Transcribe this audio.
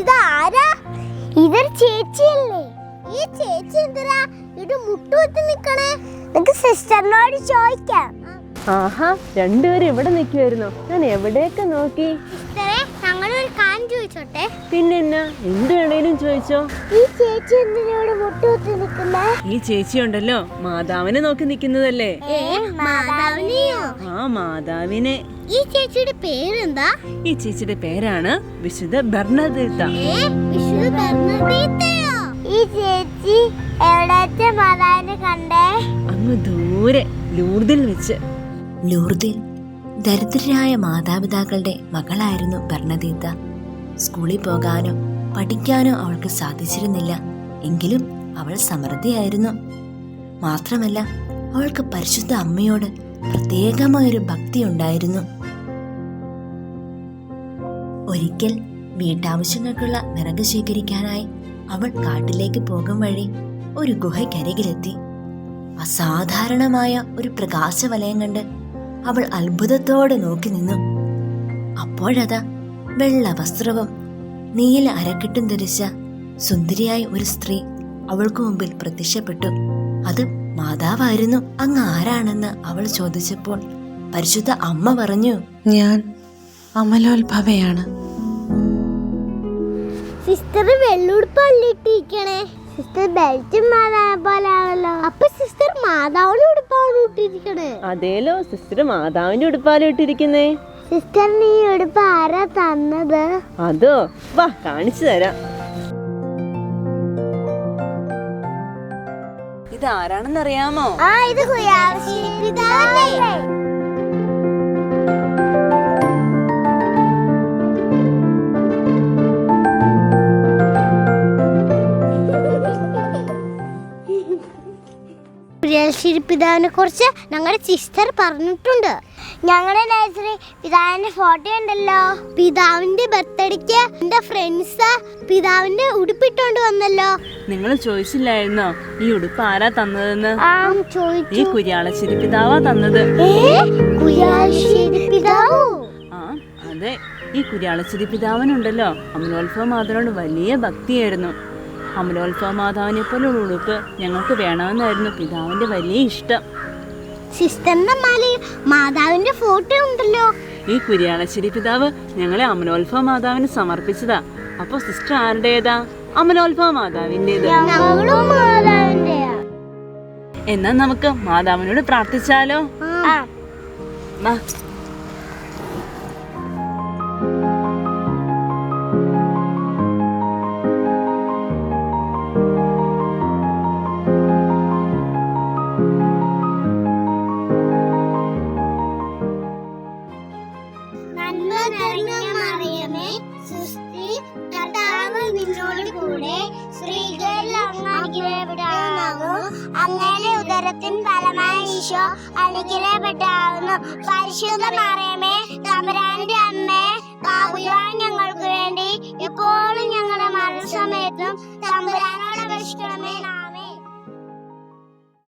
ഇതാരാ? ഇതൊരു ചേച്ചിയല്ലേ? ഈ ചേച്ചി എന്തിനാ ഇത് മുട്ടുകുത്തി നിക്കണേ? നിനക്ക് സിസ്റ്ററിനോട് ചോദിക്കാം. ആഹാ രണ്ടുപേരും ഇവിടെ നിൽക്കുമായിരുന്നു ഞാൻ എവിടെയൊക്കെ നോക്കി? ചോദിച്ചോട്ടെ? പിന്നെന്നാ? എന്ത് വേണേലും ചോദിച്ചോ. ഈ ചേച്ചി എന്തിനോട് മുട്ടുകുത്തി നിൽക്കുന്ന ഈ ചേച്ചി ഉണ്ടല്ലോ മാതാവിനെ നോക്കി നിൽക്കുന്നതല്ലേ മാതാവിനെയോ? ആ മാതാവിനെ. ഈ ചേച്ചിയുടെ പേരെന്താ? ഈ ചേച്ചിയുടെ പേരാണ് വിശുദ്ധ ബർണദീത്ത ഏ വിശുദ്ധ ബർണദീത്തയോ ഈ ചേച്ചി എവിടെ മാതാവിനെ കണ്ടേ? അങ്ങ് ദൂരെ ലൂർദിൽ വെച്ച്. ലൂർദിൽ ദരിദ്രരായ മാതാപിതാക്കളുടെ മകളായിരുന്നു ബർണദീത്ത സ്കൂളിൽ പോകാനോ പഠിക്കാനോ അവൾക്ക് സാധിച്ചിരുന്നില്ല. എങ്കിലും അവൾ സമൃദ്ധിയായിരുന്നു. മാത്രമല്ല അവൾക്ക് പരിശുദ്ധ അമ്മയോട് പ്രത്യേകമായൊരു ഭക്തി ഉണ്ടായിരുന്നു. ഒരിക്കൽ വീട്ടാവശ്യങ്ങൾക്കുള്ള വിറക് ശേഖരിക്കാനായി അവൾ കാട്ടിലേക്ക് പോകും വഴി ഒരു ഗുഹയ്ക്കരികിലെത്തി. അസാധാരണമായ ഒരു പ്രകാശവലയം കണ്ട് അവൾ അത്ഭുതത്തോടെ നോക്കി നിന്നു. അപ്പോഴതാ വെള്ള വസ്ത്രവും നീല അരക്കെട്ടും ധരിച്ച സുന്ദരിയായ ഒരു സ്ത്രീ അവൾക്ക് മുമ്പിൽ പ്രത്യക്ഷപ്പെട്ടു. അത് മാതാവായിരുന്നു. അങ്ങ് ആരാണെന്ന് അവൾ ചോദിച്ചപ്പോൾ പരിശുദ്ധ അമ്മ പറഞ്ഞു ഞാൻ അമലോത്ഭവയാണ് സിസ്റ്റർ വെള്ളുടുപ്പല്ലിട്ടിരിക്കണേ സിസ്റ്റർ ബെൽറ്റും മാതാവിനെ പോലെയാണല്ലോ അപ്പൊ സിസ്റ്റർ മാതാവിന്റെ ഉടുപ്പാണ് ഇട്ടിരിക്കണേ? അതേലോ സിസ്റ്റർ മാതാവിന്റെ ഉടുപ്പാലം ഇട്ടിരിക്കുന്നേ. സിസ്റ്ററിന് ഈ ഉടുപ്പ് ആരാ തന്നത്. അതോ? വാ കാണിച്ചു തരാം. ഇതാരാണെന്നറിയാമോ? ആ ഇത് കുരിയാശ്ശേരി പിതാവിനെ കുറിച്ച് ഞങ്ങളുടെ സിസ്റ്റർ പറഞ്ഞിട്ടുണ്ട്. ഞങ്ങളുടെ നഴ്സറി പിതാവിന്റെ ഫോട്ടോ ഉണ്ടല്ലോ. പിതാവിന്റെ ബർത്ത്ഡേക്ക് എന്റെ ഫ്രണ്ട്സ് പിതാവിന്റെ ഉടുപ്പിട്ടോണ്ട് വന്നല്ലോ. നിങ്ങൾ ചോദിച്ചില്ലായിരുന്നോ ഈ ഉടുപ്പ് ആരാ തന്നതെന്ന്? ഈ കുര്യാളശ്ശേരി പിതാവാ തന്നത്. പിതാവോ ആ അതെ. ഈ കുര്യാളശ്ശേരി പിതാവിനുണ്ടല്ലോ അമലോത്സവ മാതാവിനോട് വലിയ ഭക്തിയായിരുന്നു. അമലോത്സവ മാതാവിനെ പോലുള്ള ഉടുപ്പ് ഞങ്ങൾക്ക് വേണമെന്നായിരുന്നു പിതാവിന്റെ വലിയ ഇഷ്ടം. സിസ്റ്ററിന്റെ മാലയിൽ മാതാവിന്റെ ഫോട്ടോ ഉണ്ടല്ലോ. ഈ കുരിയാളശ്ശേരി പിതാവ് ഞങ്ങളെ അമലോത്സവ മാതാവിന് സമർപ്പിച്ചതാ. അപ്പൊ സിസ്റ്റർ ആരുടേതാ? അമലോത്സവ മാതാവിന്റെത് എന്നാ നമുക്ക് മാതാവിനോട് പ്രാർത്ഥിച്ചാലോ? ആ. വാ. നിറഞ്ഞ മറിയമേ സുസ്തി കർത്താവ് നിന്നോട് കൂടെ സ്ത്രീകളിൽ അങ്ങ് അങ്ങനെ ഉദരത്തിൻ ഫലമായ ഈശോ അനുഗ്രഹപ്പെട്ടാകുന്നു പരിശുദ്ധ മറിയമേ തമ്പുരാന്റെ അമ്മേ